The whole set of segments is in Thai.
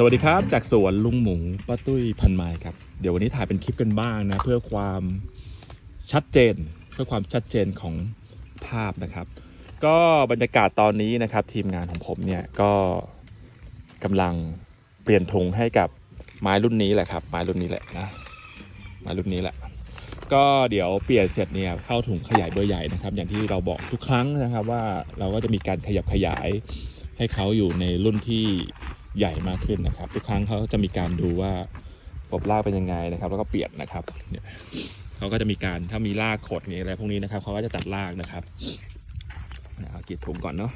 สวัสดีครับ จากสวนลุงหมูป้าตุ้ยพันไม้ครับ เดี๋ยววันนี้ถ่ายเป็นคลิปกันบ้างนะ เพื่อความชัดเจน เพื่อความชัดเจนของภาพนะครับ ก็บรรยากาศตอนนี้นะครับ ทีมงานของผมเนี่ยก็กำลังเปลี่ยนถุงให้กับไม้รุ่นนี้แหละครับ ไม้รุ่นนี้แหละนะไม้รุ่นนี้แหละ ก็เดี๋ยวเปลี่ยนเสร็จเนี่ยเข้าถุงขยายเบอร์ใหญ่นะครับ อย่างที่เราบอกทุกครั้งนะครับว่าเราก็จะมีการขยับขยายให้เขาอยู่ในรุ่นที่ ใหญ่มากขึ้นนะครับ ทุกครั้งเขาจะมีการดูว่าระบบลากเป็นยังไงนะครับ แล้วก็เปลี่ยนนะครับเนี่ยเขาก็จะมีการถ้ามีลากขดนี่อะไรพวกนี้นะครับเขาก็จะตัดลากนะครับเนี่ยเอากีดถุงก่อนเนาะ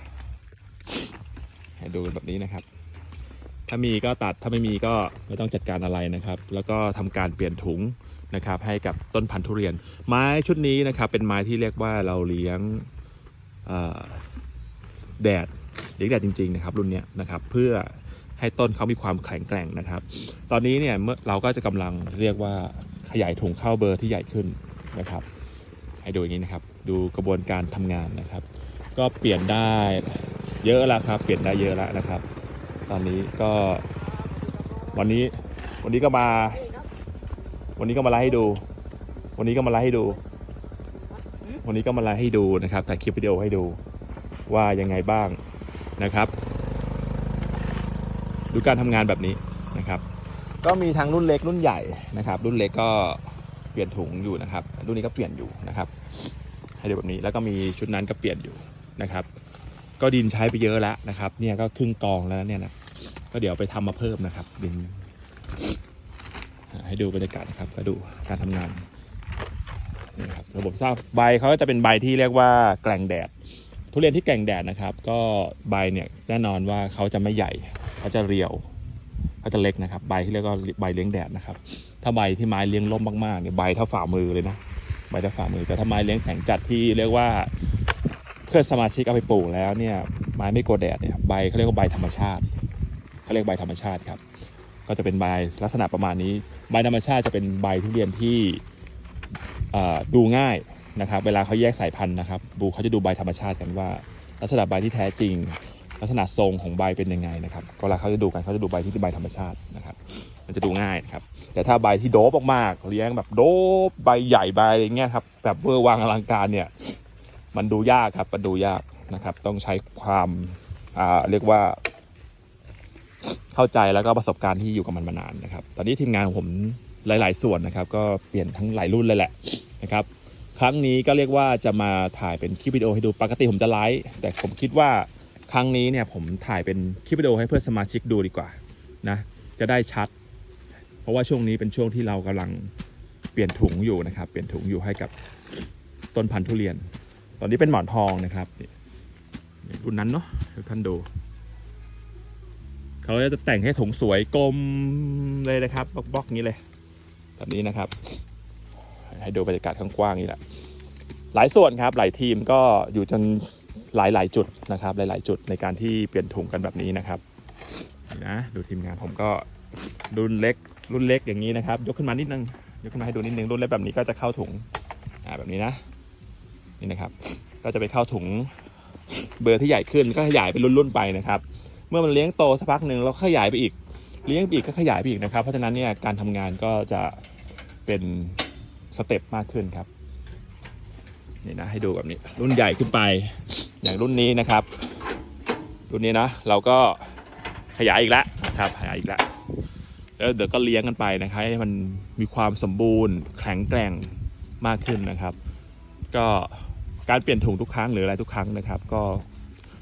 ให้ดูแบบนี้นะครับ ถ้ามีก็ตัดถ้าไม่มีก็ไม่ต้องจัดการอะไรนะครับ แล้วก็ทำการเปลี่ยนถุงนะครับ ให้กับต้นพันธุ์ทุเรียน ไม้ชุดนี้นะครับ เป็นไม้ที่เรียกว่าเราเลี้ยงแดดเลี้ยงแดดจริง ๆ นะครับ รุ่นเนี้ยนะครับ เพื่อ ให้ต้นเขามีความแข็งแกร่งนะครับ ตอนนี้เนี่ยเมื่อเราก็จะกำลังเรียกว่าขยายถุงข้าวเบอร์ที่ใหญ่ขึ้นนะครับ ให้ดูอย่างนี้นะครับ ดูกระบวนการทำงานนะครับ ก็เปลี่ยนได้เยอะแล้วครับ เปลี่ยนได้เยอะแล้วนะครับ ตอนนี้ก็ วันนี้วันนี้ก็มา วันนี้ก็มาไลฟ์ให้ดู วันนี้ก็มาไลฟ์ให้ดู วันนี้ก็มาไลฟ์ให้ดูนะครับถ่ายคลิปวิดีโอให้ดูว่ายังไงบ้างนะครับ ดูการทำงานแบบนี้นะครับ ก็มีทั้งรุ่นเล็กรุ่นใหญ่นะครับ รุ่นเล็กก็เปลี่ยนถุงอยู่นะครับ รุ่นนี้ก็เปลี่ยนอยู่นะครับ ให้ดูแบบนี้แล้วก็มีชุดนั้นก็เปลี่ยนอยู่นะครับ ก็ดินใช้ไปเยอะแล้วนะครับ เนี่ยก็ครึ่งกองแล้วเนี่ยนะก็เดี๋ยวไปทำมาเพิ่มนะครับ ดิน ให้ดูบรรยากาศนะครับก็ดูการทำงานนะครับระบบทราบใบเขาก็จะเป็นใบที่เรียกว่าแกล่งแดด ทุเรียนที่แกร่งแดดนะครับ ก็ใบเนี่ยแน่นอนว่าเขาจะไม่ใหญ่ เขาจะเรียวเขาจะเล็กนะครับ ใบที่เรียกว่าใบเลี้ยงแดดนะครับ ถ้าใบที่ไม้เลี้ยงล่มมากๆเนี่ยใบเท่าฝ่ามือเลยนะใบเท่าฝ่ามือแต่ถ้าไม้เลี้ยงแสงจัดที่เรียกว่าเพื่อนสมาชิกเอาไปปลูกแล้วเนี่ยไม้ไม่กลัวแดดเนี่ยใบเขาเรียกว่าใบธรรมชาติเขาเรียกใบธรรมชาติครับ ก็จะเป็นใบลักษณะประมาณนี้ใบธรรมชาติจะเป็นใบทุเรียนที่ดูง่ายนะครับ เวลาเขาแยกสายพันธุ์นะครับ ดูเขาจะดูใบธรรมชาติกันว่า ลักษณะใบที่แท้จริง ลักษณะทรงของใบเป็นยังไงนะครับก็เวลาเขาจะดูกันเขาจะดูใบที่เป็นใบธรรมชาตินะครับ มันจะดูง่ายนะครับแต่ถ้าใบที่โดบมากๆเลี้ยงแบบโดบใบใหญ่ใบอะไรเงี้ยครับแบบเวอร์วางอลังการเนี่ยมันดูยากครับมันดูยากนะครับ ต้องใช้ความอ่าเรียกว่า เข้าใจแล้วก็ประสบการณ์ที่อยู่กับมันมานานนะครับ ตอนนี้ทีมงานของผมหลาย ๆ ส่วนนะครับ ก็เปลี่ยนทั้งหลายรุ่นเลยแหละนะครับครั้งนี้ก็เรียกว่าจะมาถ่ายเป็นคลิปวิดีโอให้ดูปกติผมจะไลฟ์แต่ผมคิดว่า ครั้งนี้เนี่ยผมถ่ายเป็นคลิปวิดีโอให้เพื่อนสมาชิกดูดีกว่านะจะได้ชัด เพราะว่าช่วงนี้เป็นช่วงที่เรากำลังเปลี่ยนถุงอยู่นะครับ เปลี่ยนถุงอยู่ให้กับต้นพันธุ์ทุเรียน ตอนนี้เป็นหมอนทองนะครับนี่รุ่นนั้นเนาะทุกท่านดูเขาจะแต่งให้ถุงสวยกลมเลยนะครับบล็อกๆนี้เลยแบบนี้นะครับ ให้ดูบรรยากาศกว้างๆนี่แหละหลายส่วนครับหลายทีมก็อยู่จน หลายๆ จุดนะครับหลาย ๆ จุดในการที่เปลี่ยนถุงกันแบบนี้นะครับนะดูทีมงานผมก็รุ่นเล็กรุ่นเล็กอย่างนี้นะครับ ยกขึ้นมานิดนึงยกขึ้นมาให้ดูนิดนึงรุ่นเล็กแบบนี้ก็จะเข้าถุงอ่าแบบนี้นะนี่นะครับ ก็จะไปเข้าถุงเบอร์ที่ใหญ่ขึ้นก็ขยายเป็นรุ่นๆไปนะครับ เมื่อมันเลี้ยงโตสักพักหนึ่งเราขยายไปอีกเลี้ยงไปอีกก็ขยายไปอีกนะครับ เพราะฉะนั้นเนี่ยการทำงานก็จะเป็นสเต็ปมากขึ้นครับ นี่นะให้ดูแบบนี้รุ่นใหญ่ขึ้นไป อย่างรุ่นนี้นะครับ รุ่นนี้นะเราก็ขยายอีกแล้วนะครับขยายอีกแล้วแล้วเดี๋ยวก็เลี้ยงกันไปนะครับให้มันมีความสมบูรณ์แข็งแกร่งมากขึ้นนะครับ ก็การเปลี่ยนถุงทุกครั้งหรืออะไรทุกครั้งนะครับ ก็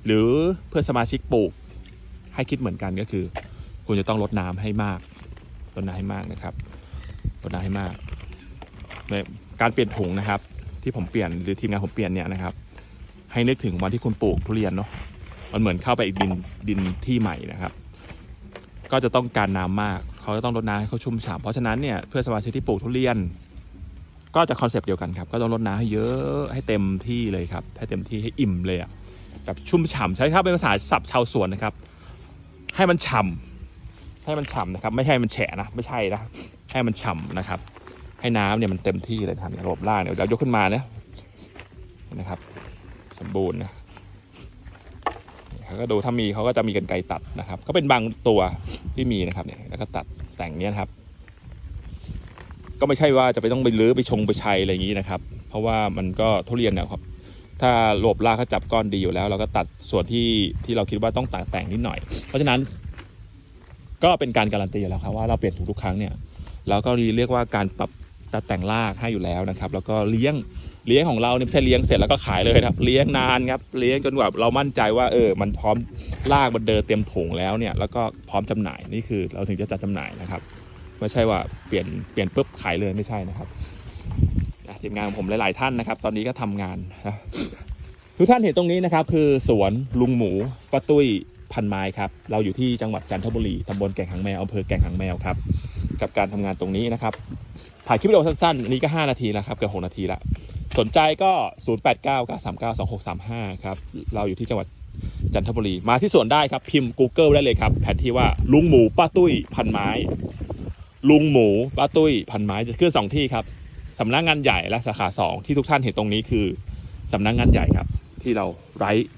หรือเพื่อสมาชิกปลูกให้คิดเหมือนกันก็คือ คุณจะต้องลดน้ำให้มากลดน้ำให้มากนะครับลดน้ำให้มากการเปลี่ยนถุงนะครับ ที่ผมเปลี่ยนหรือทีมงานผมเปลี่ยนเนี่ยนะครับ ให้นึกถึงวันที่คุณปลูกทุเรียนเนาะมันเหมือนเข้าไปอีกดินดินที่ใหม่นะครับ ก็จะต้องการน้ำมาก เขาจะต้องลดน้ำให้เขาชุ่มฉ่ำเพราะฉะนั้นเนี่ยเพื่อสมาชิกที่ปลูกทุเรียน ก็จะคอนเซปต์เดียวกันครับ ก็ต้องลดน้ำให้เยอะให้เต็มที่เลยครับให้เต็มที่ให้อิ่มเลยอะแบบชุ่มฉ่ำใช้ครับเป็นภาษาศัพท์ชาวสวนนะครับ ให้มันฉ่ำให้มันฉ่ำนะครับ ไม่ใช่มันแฉะนะ ไม่ใช่นะ ให้มันฉ่ำนะครับ ให้น้ำเนี่ยมันเต็มที่เลยนะครับระบบล่างเนี่ยเดี๋ยวยกขึ้นมานะนะครับ สมบูรณ์นะเขาก็ดูถ้ามีเขาก็จะมีกันไกรตัดนะครับ ก็เป็นบางตัวที่มีนะครับเนี่ยแล้วก็ตัดแต่งเนี้ยครับ ก็ไม่ใช่ว่าจะไปต้องไปลื้อไปชงไปชัยอะไรอย่างนี้นะครับ เพราะว่ามันก็ทุเรียนเนี่ยครับถ้าโลบลากเขาจับก้อนดีอยู่แล้ว เราก็ตัดส่วนที่ที่เราคิดว่าต้องตัดแต่งนิดหน่อย เพราะฉะนั้น ก็เป็นการการันตีอยู่แล้วครับว่าเราเปลี่ยนถูกทุกครั้งเนี่ยเราก็เรียกว่าการปรับ ตัดแต่งรากให้อยู่แล้วนะครับ แล้วก็เลี้ยงเลี้ยงของเราเนี่ยไม่ใช่เลี้ยงเสร็จแล้วก็ขายเลยครับ เลี้ยงนานครับเลี้ยงจนแบบเรามั่นใจว่าเออ มันพร้อมรากมันเดินเต็มถุงแล้วเนี่ย แล้วก็พร้อมจำหน่ายนี่คือเราถึงจะจัดจำหน่ายนะครับไม่ใช่ว่าเปลี่ยนเปลี่ยนปุ๊บขายเลยไม่ใช่นะครับทีมงานของผมหลาย ๆ ท่านนะครับ ตอนนี้ก็ทำงานนะทุกท่านเห็นตรงนี้นะครับ คือสวนลุงหมูป้าตุ้ยพันไม้ครับเราอยู่ที่จังหวัดจันทบุรีตำบลแก่งหางแมวอำเภอแก่งหางแมวครับ กับการทำงานตรงนี้นะครับ ถ่ายคลิปวิดีโอสั้นๆ อันนี้ก็ 5 นาทีแล้วครับ เกือบ6นาทีละ สนใจก็ 0 8 9 9 3 9 2 6 3 5 ครับ เราอยู่ที่จังหวัดจันทบุรี มาที่สวนได้ครับ พิมพ์ Google ได้เลยครับ แผนที่ว่าลุงหมูป้าตุ้ยพันไม้ ลุงหมูป้าตุ้ยพันไม้ จะขึ้นสองที่ครับสำนักงานใหญ่และสาขาสองที่ทุกท่านเห็นตรงนี้คือสำนักงานใหญ่ครับ ที่เราไลฟ์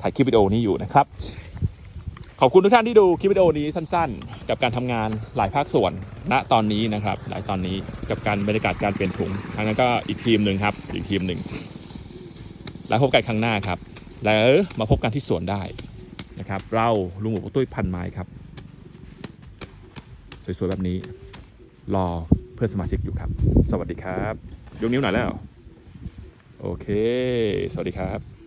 ถ่ายคลิปวิดีโอนี้อยู่นะครับ ขอบคุณทุกท่านที่ดูคลิปวิดีโอนี้สั้นๆ กับการทำงานหลายภาคส่วน ณตอนนี้นะครับ หลายตอนนี้กับการบรรยากาศการเปลี่ยนถุงทางนั้นก็อีกทีมหนึ่งครับ อีกทีมหนึ่งแล้วพบกันครั้งหน้าครับ แล้วมาพบกันที่สวนได้นะครับ เราลุงหมูตุ้ยพันไม้ครับ สวยๆแบบนี้ รอเพื่อนสมาชิกอยู่ครับ สวัสดีครับ ยกนิ้วหน่อยแล้ว โอเค สวัสดีครับ